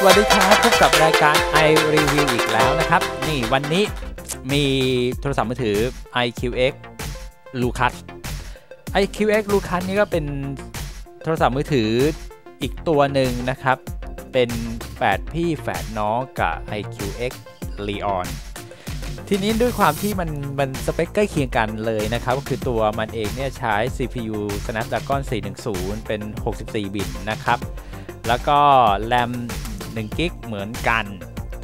สวัสดีครับพบกับรายการ i review อีกแล้วนะครับ นี่วันนี้มีโทรศัพท์มือถือ iQX Lucas iQX Lucas นี่ก็เป็นโทรศัพท์มือถืออีกตัวหนึ่งนะครับ เป็นแฝดพี่แฝดน้องกับ iQX Leon ทีนี้ด้วยความที่มันมันสเปคใกล้เคียงกันเลยนะครับ ก็คือตัวมันเองเนี่ยใช้ CPU Snapdragon 410 เป็น 64 บิตนะครับ แล้วก็แรม 1กิกเหมือนกัน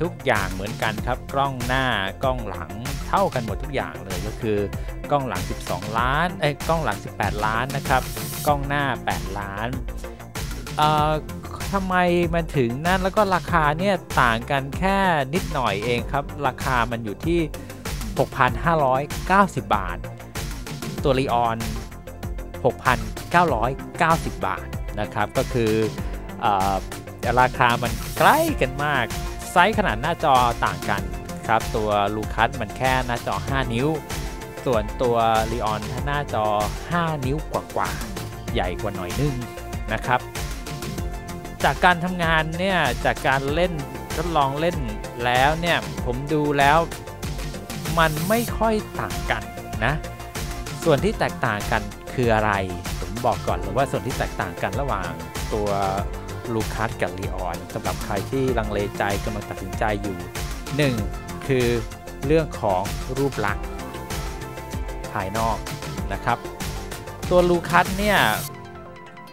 ทุกอย่างเหมือนกันครับ กล้องหน้ากล้องหลังเท่ากันหมดทุกอย่างเลยก็คือกล้องหลัง 12 ล้านเอ้ยกล้องหลัง 18 ล้านนะครับ กล้องหน้า 8 ล้านเอ่อทำไมมันถึงนั่นแล้วก็ราคาเนี่ยต่างกันแค่นิดหน่อยเองครับ ราคามันอยู่ที่ 6,590 บาท ตัวรีออน 6,990 บาทนะครับ ก็คือเออราคามันใกล้กันมาก ไซส์ขนาดหน้าจอต่างกันครับ ตัวลูคัสมันแค่หน้าจอ 5 นิ้ว ส่วนตัวรีออนหน้าจอ 5 นิ้วกว่าๆ ใหญ่กว่าหน่อยนึงนะครับ จากการทำงานเนี่ย จากการเล่นทดลองเล่นแล้วเนี่ย ผมดูแล้วมันไม่ค่อยต่างกันนะ ส่วนที่แตกต่างกันคืออะไร ผมบอกก่อนเลยว่าส่วนที่แตกต่างกันระหว่างตัว ลูคัสกับลีออนสำหรับใครที่ลังเลใจกำลังตัดสินใจอยู่ 1. คือเรื่องของรูปลักษณ์ภายนอกนะครับ ตัวลูคัสเนี่ย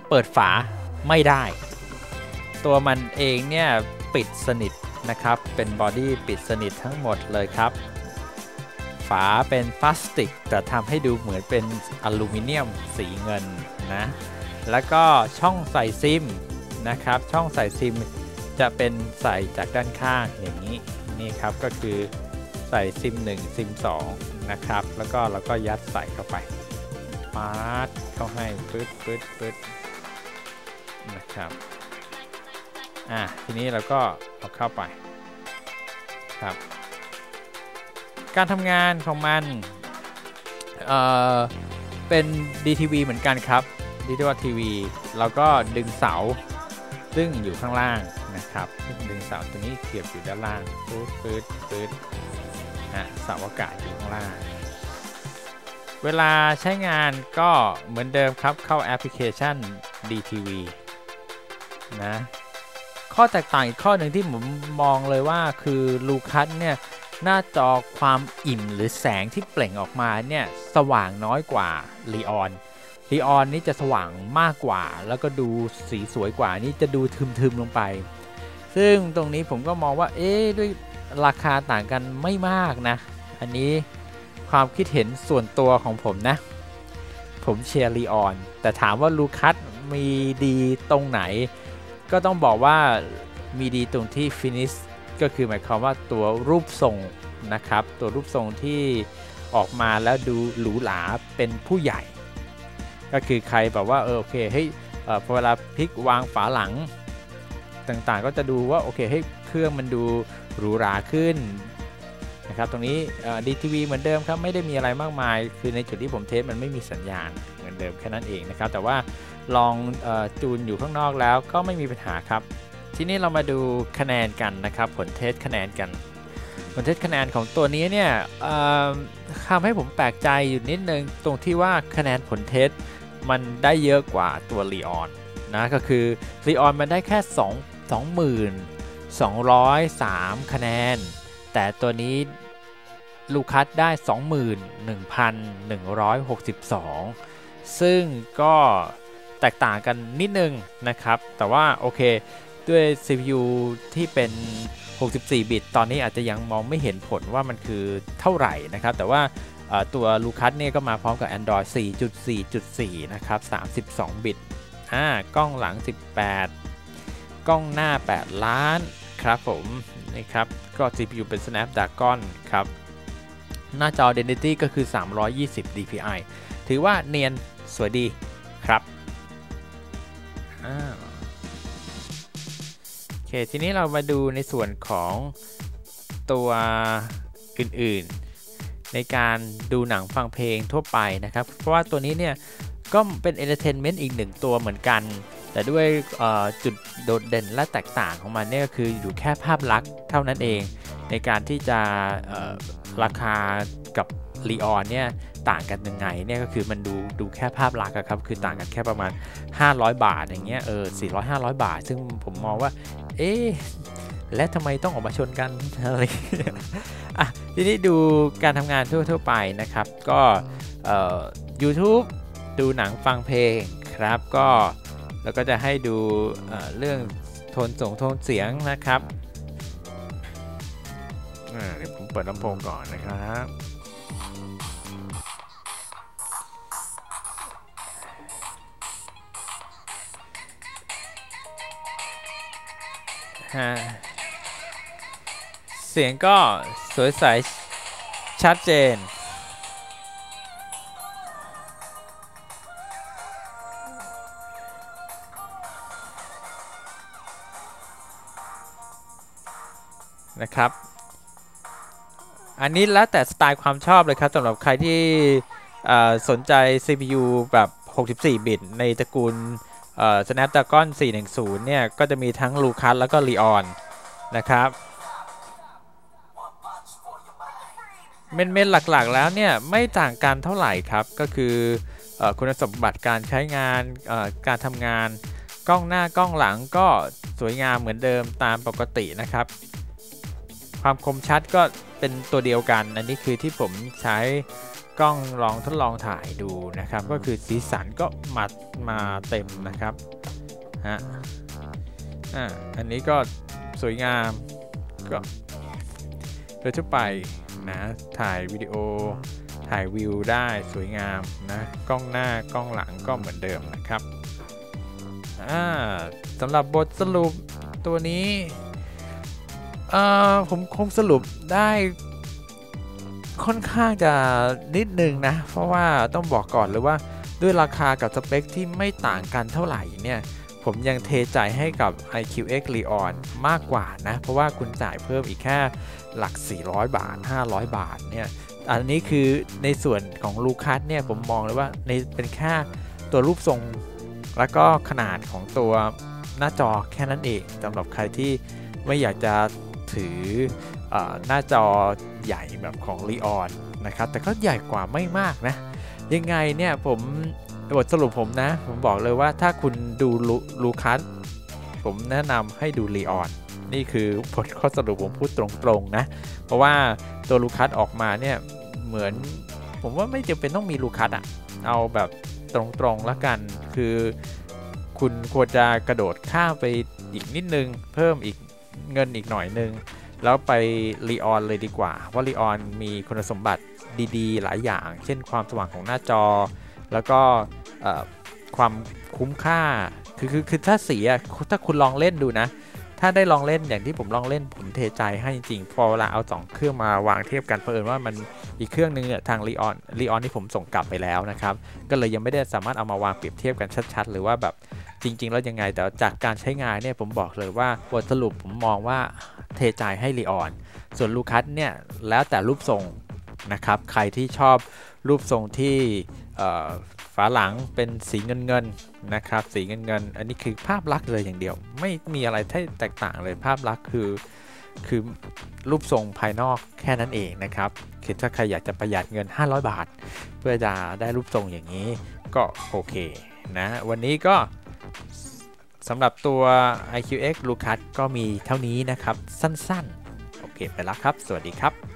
เปิดฝาไม่ได้ ตัวมันเองเนี่ย ปิดสนิทนะครับ เป็นบอดี้ปิดสนิททั้งหมดเลยครับ ฝาเป็นพลาสติก แต่ทำให้ดูเหมือนเป็นอลูมิเนียมสีเงินนะ แล้วก็ช่องใส่ซิม นะครับ ช่องใส่ซิมจะเป็นใส่จากด้านข้างอย่างนี้นี่ครับก็คือใส่ซิม1ซิม2นะครับ แล้วก็เราก็ยัดใส่เข้าไปปาดเข้าให้ปึ๊ดปึ๊ดปึ๊ดนะครับอะทีนี้เราก็เอาเข้าไปครับ การทำงานของมันเอ่อเป็น DTV เหมือนกันครับดิจิตอลทีวีเราก็ดึงเสา ซึ่งอยู่ข้างล่างนะครับดึงเสาตัวนี้เสียบอยู่ด้านล่างปื๊ดปื๊ดปื๊ดนะเสาอากาศอยู่ข้างล่าง เวลาใช้งานก็เหมือนเดิมครับเข้าแอปพลิเคชัน DTV นะข้อแตกต่างอีกข้อหนึ่งที่ผมมองเลยว่าคือลูคัสเนี่ยหน้าจอความอิ่มหรือแสงที่เปล่งออกมาเนี่ยสว่างน้อยกว่าลีออน ลีออนนี่จะสว่างมากกว่า แล้วก็ดูสีสวยกว่านี่จะดูทึมๆลงไป ซึ่งตรงนี้ผมก็มองว่า เอ๊ด้วยราคาต่างกันไม่มากนะ อันนี้ความคิดเห็นส่วนตัวของผมนะ ผมเชียร์ลีออน แต่ถามว่าลูคัสมีดีตรงไหน ก็ต้องบอกว่ามีดีตรงที่ฟินิชก็คือหมายความว่าตัวรูปทรงนะครับ ตัวรูปทรงที่ออกมาแล้วดูหรูหราเป็นผู้ใหญ่ ก็คือใครแบบว่าเออโอเคเฮ้ยพอเวลาพลิกวางฝาหลังต่างๆ ก็จะดูว่าโอเคให้เครื่องมันดูหรูหราขึ้นนะครับตรงนี้ดีทีวีเหมือนเดิมครับไม่ได้มีอะไรมากมาย คือในจุดที่ผมเทสมันไม่มีสัญญาณเหมือนเดิมแค่นั้นเองนะครับแต่ว่าลองอจูนอยู่ข้างนอกแล้วก็ไม่มีปัญหาครับ ทีนี้เรามาดูคะแนนกันนะครับผลเทสคะแนนกันผลเทสคะแนนของตัวนี้เนี่ยทำให้ผมแปลกใจอยู่นิดนึงตรงที่ว่าคะแนนผลเทส มันได้เยอะกว่าตัวลีออนนะก็คือลีออนมันได้แค่2 2203 คะแนน แต่ตัวนี้ลูคัสได้ 21,162 ซึ่งก็แตกต่างกันนิดนึงนะครับ แต่ว่าโอเคด้วย CPU ที่เป็น 64 บิต ตอนนี้อาจจะยังมองไม่เห็นผลว่ามันคือเท่าไหร่นะครับ แต่ว่า ตัวลูคัสเนี่ยก็มาพร้อมกับ Android 4.4.4 นะครับ 32 บิตอ่ากล้องหลัง 18 กล้องหน้า 8 ล้านครับผมนี่ครับ ก็ CPU เป็น Snapdragon ครับ หน้าจอ Density ก็คือ 320 dpi ถือว่าเนียนสวยดีครับโอเค ทีนี้เรามาดูในส่วนของตัวอื่นๆ ในการดูหนังฟังเพลงทั่วไปนะครับ เพราะว่าตัวนี้เนี่ยก็เป็น entertainment อีกหนึ่งตัวเหมือนกัน แต่ด้วยจุดโดดเด่นและแตกต่างของมันเนี่ยก็คืออยู่แค่ภาพลักษณ์เท่านั้นเอง ในการที่จะราคากับลีออนเนี่ยต่างกันยังไงเนี่ยก็คือมันดูดูแค่ภาพลักษณ์ครับ คือต่างกันแค่ประมาณ 500 บาทอย่างเงี้ยเออ400 500 บาท ซึ่งผมมองว่า เอ๊และทำไมต้องออกมาชนกันอะไร อะทีนี้ดูการทำงานทั่วๆไปนะครับ ก็เอ่อ YouTube ดูหนังฟังเพลงครับ ก็แล้วก็จะให้ดูเเรื่องโทนส่งโทนเสียงนะครับเดี๋ยวผมเปิดลำโพงก่อนนะครับ เสียงก็สวยใสชัดเจน นะครับ อันนี้แล้วแต่สไตล์ความชอบเลยครับสำหรับใครที่สนใจ CPU แบบ 64 บิต ในตระกูล Snapdragon 410 เนี่ย ก็จะมีทั้ง Lucas แล้วก็ Leon นะครับ เมนเมนหลักๆแล้วเนี่ยไม่ต่างกันเท่าไหร่ครับ ก็คืออคุณสมบัติการใช้งานการทำงานกล้องหน้ากล้องหลังก็สวยงามเหมือนเดิมตามปกตินะครับ ความคมชัดก็เป็นตัวเดียวกัน อันนี้คือที่ผมใช้กล้องลองทดลองถ่ายดูนะครับ ก็คือสีสันก็มามาเต็มนะครับฮะอ่าอันนี้ก็สวยงามก็โดยทั่วไป นะ ถ่ายวิดีโอ ถ่ายวิวได้สวยงามนะ กล้องหน้ากล้องหลังก็เหมือนเดิมนะครับสำหรับบทสรุปตัวนี้ผมคงสรุปได้ค่อนข้างจะนิดนึงนะ เพราะว่าต้องบอกก่อนเลยว่าด้วยราคากับสเปคที่ไม่ต่างกันเท่าไหร่เนี่ย ผมยังเทใจให้กับ iQX Leon มากกว่านะ เพราะว่าคุณจ่ายเพิ่มอีกแค่หลัก 400 บาท 500 บาทเนี่ย อันนี้คือในส่วนของลูคัสเนี่ยผมมองเลยว่าในเป็นแค่ตัวรูปทรง แล้วก็ขนาดของตัวหน้าจอแค่นั้นเองสำหรับใครที่ไม่อยากจะถืออหน้าจอใหญ่แบบของ l ีออนนะครับ แต่ก็ใหญ่กว่าไม่มากนะ ยังไงเนี่ยผม บทสรุปผมนะ ผมบอกเลยว่าถ้าคุณดูลูคัสผมแนะนำให้ดูลีออน นี่คือบทข้อสรุปผมพูดตรงๆนะ เพราะว่าตัวลูคัสออกมาเนี่ย เหมือนผมว่าไม่จำเป็นต้องมีลูคัสอะเอาแบบตรงๆแล้วกัน คือคุณควรจะกระโดดข้ามไปอีกนิดนึง เพิ่มอีกเงินอีกหน่อยนึง แล้วไปรีออนเลยดีกว่า ว่ารีออนมีคุณสมบัติดีๆ หลายอย่าง เช่นความสว่างของหน้าจอ แล้วก็ ความคุ้มค่าคือคือคือถ้าเสียถ้าคุณลองเล่นดูนะ ถ้าได้ลองเล่นอย่างที่ผมลองเล่นผมเทใจให้จริงๆพอเวลาเอาสองเครื่องมาวางเทียบกันเพิ่นว่ามันอีกเครื่องนึงเนี่ยทางรีออนรีออนที่ผมส่งกลับไปแล้วนะครับ ก็เลยยังไม่ได้สามารถเอามาวางเปรียบเทียบกันชัด ๆ หรือว่าแบบจริง ๆ แล้วยังไง แต่จากการใช้งานเนี่ยผมบอกเลยว่าบทสรุปผมมองว่าเทใจให้ลีออนส่วนลูคัสเนี่ยแล้วแต่รูปทรงนะครับ ใครที่ชอบรูปทรงที่ ฝาหลังเป็นสีเงินเงินนะครับ สีเงินเงิน อันนี้คือภาพลักษณ์เลยอย่างเดียว ไม่มีอะไรที่แตกต่างเลยภาพลักษณ์คือ คือรูปทรงภายนอกแค่นั้นเองนะครับคือถ้าใครอยากจะประหยัดเงิน 500 บาท เพื่อจะได้รูปทรงอย่างนี้ก็โอเคนะ วันนี้ก็สำหรับตัว iQX Lucas ก็มีเท่านี้นะครับ สั้นๆ โอเคไปแล้วครับ สวัสดีครับ